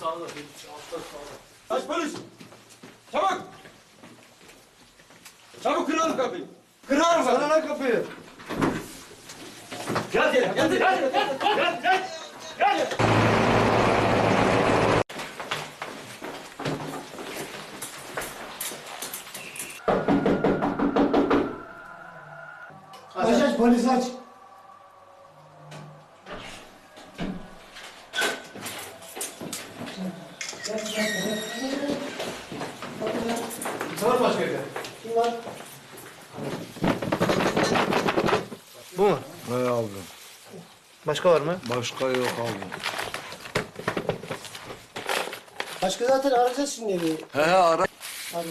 sağda. Altta sağda. Aç polis. Çabuk. Çabuk kıralım kapıyı. Kırarım sana lan kapıyı. Gel gel gel gel gel gel gel gel. Aç aç polis aç. Sor başka bir. Kim var? Bu mu? Ne abi? Başka var mı? Başka yok abi. Başka zaten arayacağız şimdi evi. He he ara. Hadi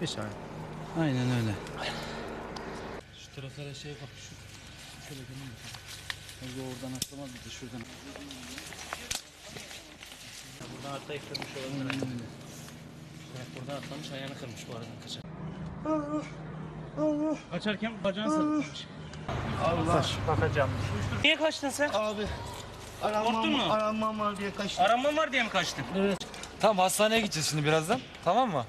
Bir saniye. Aynen öyle. Şu trafiğe şey bak şu. Şöyle gelin bakalım. Hadi oradan atlamaz bir de şuradan. Buradan atlayıp kırmış olabilir. Aynen. Bak buradan atlamış ayağını kırmış bu aradan kaçar. Kaçarken bacağını sarılmış. Allah. Bakacağım. Niye kaçtın sen? Abi. Korktun mu? Aranmam var diye kaçtım. Aranma var diye mi kaçtın? Tamam hastaneye gideceğiz şimdi birazdan. Tamam mı?